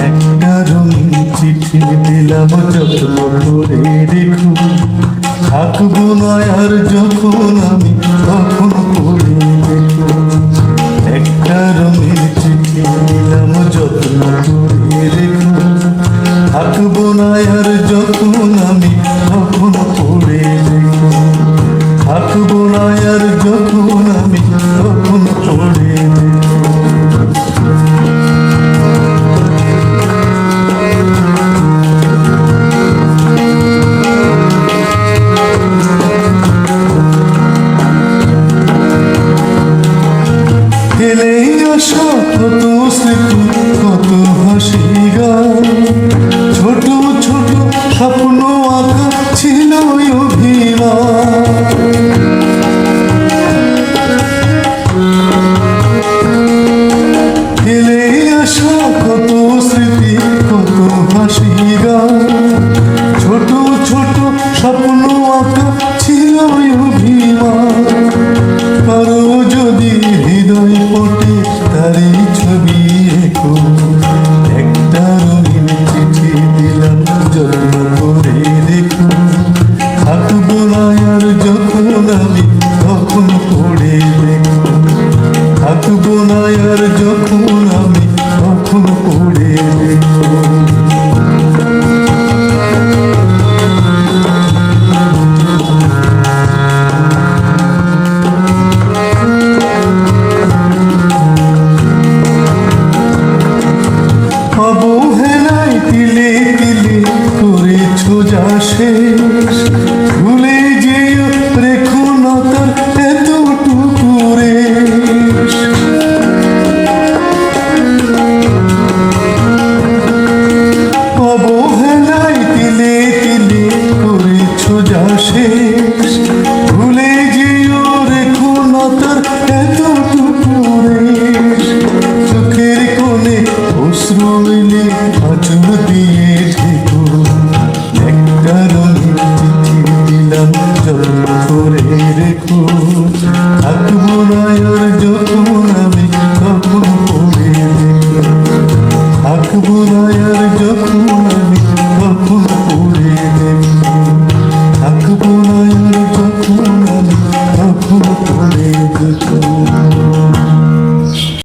একটা রঙিন চিঠি দিলাম যত্ন করে দেখুন থাকব না আর যখন আমি তখন ভালোবাসা কত স্নেহ কত হাসি ছোট ছোট স্বপ্ন আঁকা ছিল অভিমান আসা নয়ন যখন আমি তখন পড়ে থাকব না Vamos